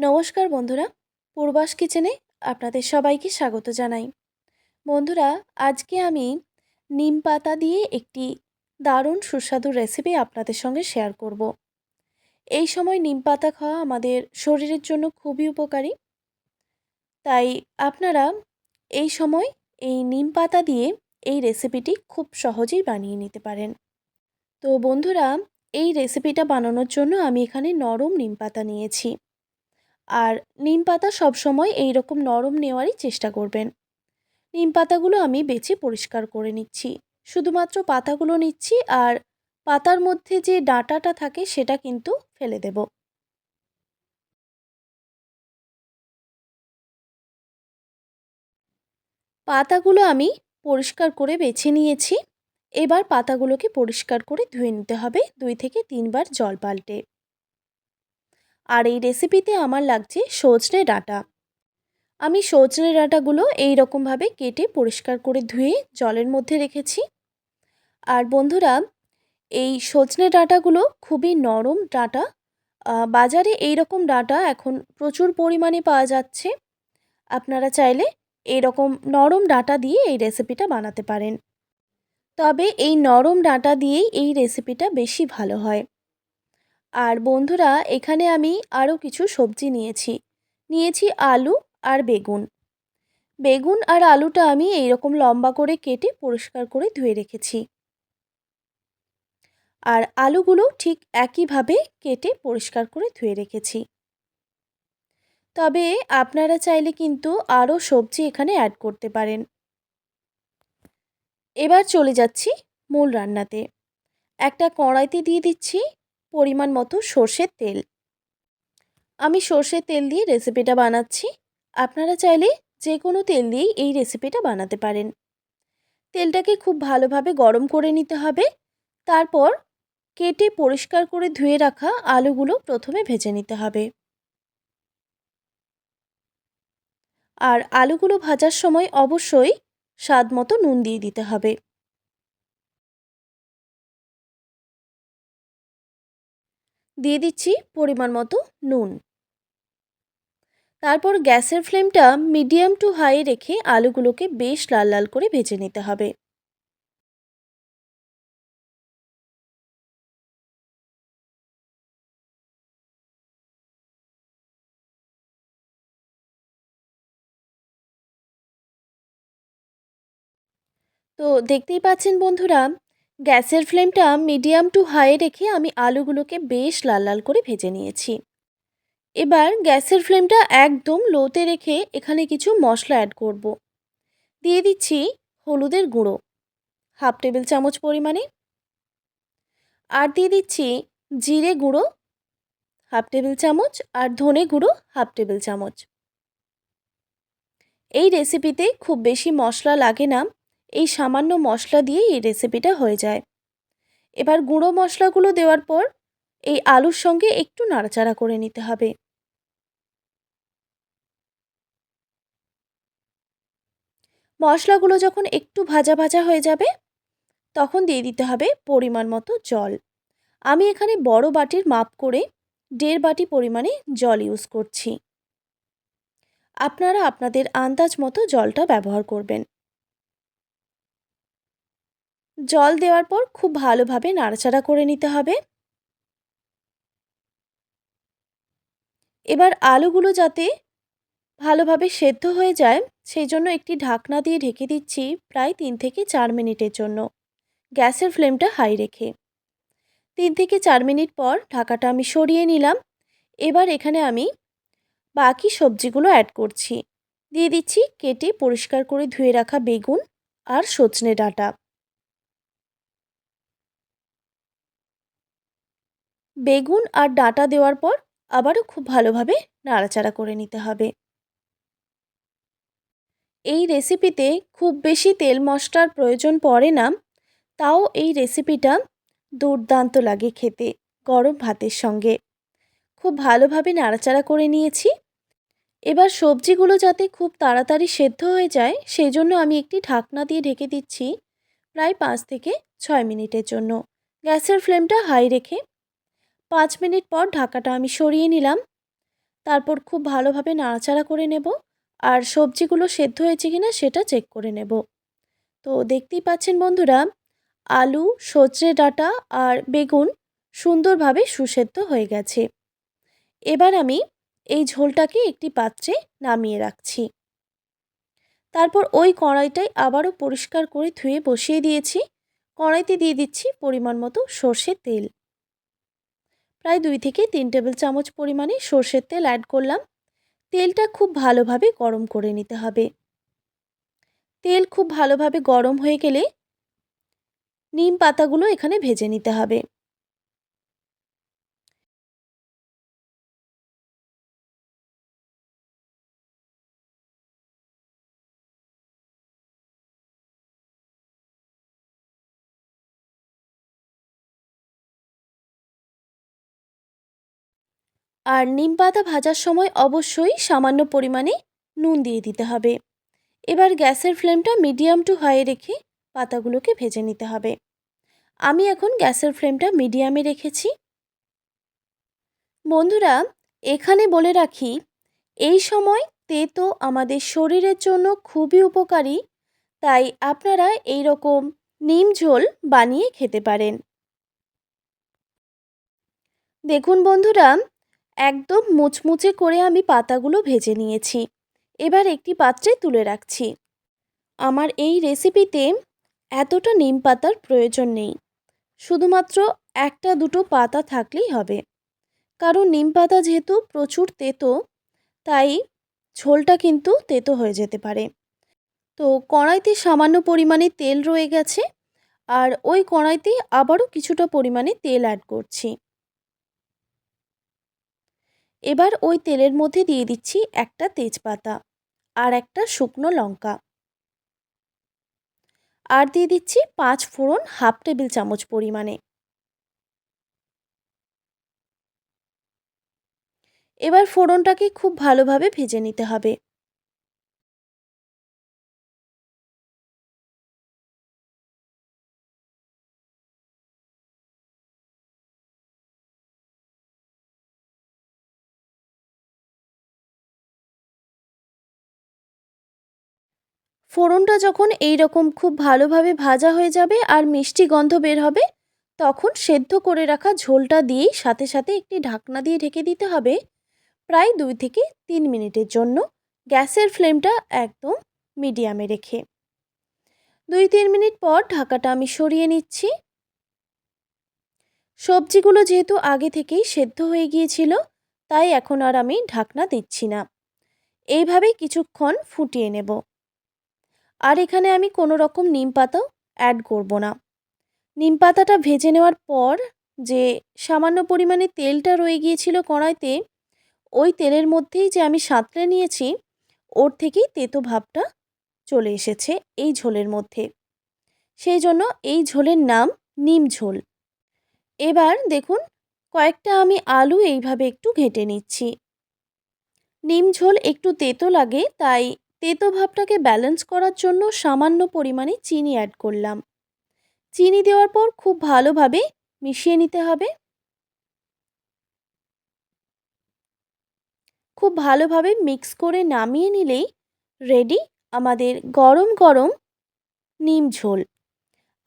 নমস্কার বন্ধুরা, পূর্বাস কিচেনে আপনাদের সবাইকে স্বাগত জানাই। বন্ধুরা, আজকে আমি নিম পাতা দিয়ে একটি দারুণ সুস্বাদু রেসিপি আপনাদের সঙ্গে শেয়ার করব। এই সময় নিম পাতা খাওয়া আমাদের শরীরের জন্য খুবই উপকারী। তাই আপনারা এই সময় এই নিম পাতা দিয়ে এই রেসিপিটি খুব সহজেই বানিয়ে নিতে পারেন। তো বন্ধুরা, এই রেসিপিটা বানানোর জন্য আমি এখানে নরম নিম পাতা নিয়েছি। আর নিম পাতা সবসময় এই রকম নরম নেওয়ারই চেষ্টা করবেন। নিম পাতাগুলো আমি বেছে পরিষ্কার করে নিচ্ছি। শুধুমাত্র পাতাগুলো নিচ্ছি আর পাতার মধ্যে যে ডাঁটাটা থাকে সেটা কিন্তু ফেলে দেব। পাতাগুলো আমি পরিষ্কার করে বেছে নিয়েছি। এবার পাতাগুলোকে পরিষ্কার করে ধুয়ে নিতে হবে। দুই থেকে তিনবার জল পাল্টে। আর এই রেসিপিতে আমার লাগছে সজনে ডাঁটা। আমি সজনে ডাঁটাগুলো এই রকমভাবে কেটে পরিষ্কার করে ধুয়ে জলের মধ্যে রেখেছি। আর বন্ধুরা, এই সজনে ডাঁটাগুলো খুবই নরম ডাঁটা। বাজারে এই রকম ডাঁটা এখন প্রচুর পরিমাণে পাওয়া যাচ্ছে। আপনারা চাইলে এই রকম নরম ডাঁটা দিয়ে এই রেসিপিটা বানাতে পারেন। তবে এই নরম ডাঁটা দিয়েই এই রেসিপিটা বেশি ভালো হয়। আর বন্ধুরা, এখানে আমি আরও কিছু সবজি নিয়েছি। নিয়েছি আলু আর বেগুন। বেগুন আর আলুটা আমি এইরকম লম্বা করে কেটে পরিষ্কার করে ধুয়ে রেখেছি। আর আলুগুলো ঠিক একইভাবে কেটে পরিষ্কার করে ধুয়ে রেখেছি। তবে আপনারা চাইলে কিন্তু আরও সবজি এখানে অ্যাড করতে পারেন। এবার চলে যাচ্ছি মূল রান্নাতে। একটা কড়াইতে দিয়ে দিচ্ছি পরিমাণ মতো সর্ষের তেল। আমি সর্ষের তেল দিয়ে রেসিপিটা বানাচ্ছি। আপনারা চাইলে যে কোনো তেল দিয়েই এই রেসিপিটা বানাতে পারেন। তেলটাকে খুব ভালোভাবে গরম করে নিতে হবে। তারপর কেটে পরিষ্কার করে ধুয়ে রাখা আলুগুলো প্রথমে ভেজে নিতে হবে। আর আলুগুলো ভাজার সময় অবশ্যই স্বাদ মতো নুন দিয়ে দিতে হবে। দিয়ে দিচ্ছি পরিমাণ মতো নুন। তারপর গ্যাসের ফ্লেমটা মিডিয়াম টু হাই রেখে আলুগুলোকে বেশ লাল লাল করে ভেজে নিতে হবে। তো দেখতেই পাচ্ছেন বন্ধুরা গ্যাসের ফ্লেমটা মিডিয়াম টু হাই রেখে আমি আলুগুলোকে বেশ লাল লাল করে ভেজে নিয়েছি। এবার গ্যাসের ফ্লেমটা একদম লোতে রেখে এখানে কিছু মশলা অ্যাড করব। দিয়ে দিচ্ছি হলুদের গুঁড়ো, হাফ টেবিল চামচ পরিমাণে। আর দিয়ে দিচ্ছি জিরে গুঁড়ো, হাফ টেবিল চামচ, আর ধনে গুঁড়ো, হাফ টেবিল চামচ। এই রেসিপিতে খুব বেশি মশলা লাগে না এই সামান্য মশলা দিয়ে এই রেসিপিটা হয়ে যায়। এবার গুঁড়ো মশলাগুলো দেওয়ার পর এই আলুর সঙ্গে একটু নাড়াচাড়া করে নিতে হবে। মশলাগুলো যখন একটু ভাজা ভাজা হয়ে যাবে, তখন দিয়ে দিতে হবে পরিমাণ মতো জল। আমি এখানে বড় বাটির মাপ করে দেড় বাটি পরিমাণে জল ইউজ করছি। আপনারা আপনাদের আন্দাজ মতো জলটা ব্যবহার করবেন। জল দেওয়ার পর খুব ভালোভাবে নাড়াচাড়া করে নিতে হবে। এবার আলুগুলো যাতে ভালোভাবে সেদ্ধ হয়ে যায়, সেই জন্য একটি ঢাকনা দিয়ে ঢেকে দিচ্ছি প্রায় তিন থেকে চার মিনিটের জন্য। গ্যাসের ফ্লেমটা হাই রেখে। তিন থেকে চার মিনিট পর ঢাকাটা আমি সরিয়ে নিলাম। এবার এখানে আমি বাকি সবজিগুলো অ্যাড করছি। দিয়ে দিচ্ছি কেটে পরিষ্কার করে ধুয়ে রাখা বেগুন আর সজনে ডাঁটা। বেগুন আর ডাঁটা দেওয়ার পর আবারও খুব ভালোভাবে নাড়াচাড়া করে নিতে হবে। এই রেসিপিতে খুব বেশি তেল মশলার প্রয়োজন পড়ে না, তাও এই রেসিপিটা দুর্দান্ত লাগে খেতে গরম ভাতের সঙ্গে। খুব ভালোভাবে নাড়াচাড়া করে নিয়েছি। এবার সবজিগুলো যাতে খুব তাড়াতাড়ি সেদ্ধ হয়ে যায় সেই জন্য আমি একটি ঢাকনা দিয়ে ঢেকে দিচ্ছি প্রায় পাঁচ থেকে ছয় মিনিটের জন্য। গ্যাসের ফ্লেমটা হাই রেখে পাঁচ মিনিট পর ঢাকাটা আমি সরিয়ে নিলাম। তারপর খুব ভালোভাবে নাড়াচাড়া করে নেব। আর সবজিগুলো সেদ্ধ হয়েছে কিনা সেটা চেক করে নেব। তো দেখতেই পাচ্ছেন বন্ধুরা, আলু, সজনে ডাঁটা আর বেগুন সুন্দরভাবে সুসেদ্ধ হয়ে গেছে। এবার আমি এই ঝোলটাকে একটি পাত্রে নামিয়ে রাখছি। তারপর ওই কড়াইটাই আবারও পরিষ্কার করে ধুয়ে বসিয়ে দিয়েছি। কড়াইতে দিয়ে দিচ্ছি পরিমাণ মতো সর্ষের তেল। প্রায় দুই থেকে তিন টেবিল চামচ পরিমাণে সর্ষের তেল অ্যাড করলাম। তেলটা খুব ভালোভাবে গরম করে নিতে হবে। তেল খুব ভালোভাবে গরম হয়ে গেলে নিম পাতাগুলো এখানে ভেজে নিতে হবে। আর নিম পাতা ভাজার সময় অবশ্যই সামান্য পরিমাণে নুন দিয়ে দিতে হবে। এবার গ্যাসের ফ্লেমটা মিডিয়াম টু হাই রেখে পাতাগুলোকে ভেজে নিতে হবে। আমি এখন গ্যাসের ফ্লেমটা মিডিয়ামে রেখেছি। বন্ধুরা, এখানে বলে রাখি, এই সময় তেতো আমাদের শরীরের জন্য খুবই উপকারী, তাই আপনারা এই রকম নিম ঝোল বানিয়ে খেতে পারেন। দেখুন বন্ধুরা একদম মুচমুচে করে আমি পাতাগুলো ভেজে নিয়েছি। এবার একটি পাত্রে তুলে রাখছি। আমার এই রেসিপিতে এতটা নিম পাতার প্রয়োজন নেই। শুধুমাত্র একটা দুটো পাতা থাকলেই হবে। কারণ নিম পাতা যেহেতু প্রচুর তেতো, তাই ঝোলটা কিন্তু তেতো হয়ে যেতে পারে। তো কড়াইতে সামান্য পরিমাণে তেল রয়ে গেছে, আর ওই কড়াইতে আবারও কিছুটা পরিমাণে তেল অ্যাড করছি। এবার ওই তেলের মধ্যে দিয়ে দিচ্ছি একটা তেজপাতা আর একটা শুকনো লঙ্কা। আর দিয়ে দিচ্ছি পাঁচ ফোড়ন হাফ টেবিল চামচ পরিমাণে। এবার ফোড়নটাকে খুব ভালোভাবে ভেজে নিতে হবে। ফোড়নটা যখন এই রকম খুব ভালোভাবে ভাজা হয়ে যাবে আর মিষ্টি গন্ধ বের হবে, তখন সেদ্ধ করে রাখা ঝোলটা দিয়েই সাথে সাথে একটি ঢাকনা দিয়ে ঢেকে দিতে হবে প্রায় দুই থেকে তিন মিনিটের জন্য। গ্যাসের ফ্লেমটা একদম মিডিয়ামে রেখে। দুই তিন মিনিট পর ঢাকাটা আমি সরিয়ে নিচ্ছি। সবজিগুলো যেহেতু আগে থেকেই সেদ্ধ হয়ে গিয়েছিল, তাই এখন আর আমি ঢাকনা দিচ্ছি না। এইভাবে কিছুক্ষণ ফুটিয়ে নেব। আর এখানে আমি কোনো রকম নিম পাতাও অ্যাড করব না। নিম পাতাটা ভেজে নেওয়ার পর যে সামান্য পরিমাণে তেলটা রয়ে গিয়েছিল কড়াইতে, ওই তেলের মধ্যেই যে আমি সাঁতরে নিয়েছি, ওর থেকেই তেতো ভাবটা চলে এসেছে এই ঝোলের মধ্যে। সেই জন্য এই ঝোলের নাম নিম ঝোল। এবার দেখুন, কয়েকটা আমি আলু এইভাবে একটু ঘেঁটে নিচ্ছি। নিম ঝোল একটু তেতো লাগে, তাই তেতো ভাবটাকে ব্যালেন্স করার জন্য সামান্য পরিমাণে চিনি অ্যাড করলাম। চিনি দেওয়ার পর খুব ভালোভাবে মিশিয়ে নিতে হবে। খুব ভালোভাবে মিক্স করে নামিয়ে নিলেই রেডি আমাদের গরম গরম নিম ঝোল।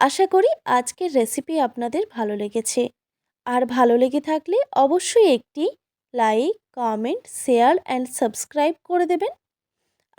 আশা করি আজকের রেসিপি আপনাদের ভালো লেগেছে। আর ভালো লেগে থাকলে অবশ্যই একটি like comment share and subscribe করে দেবেন।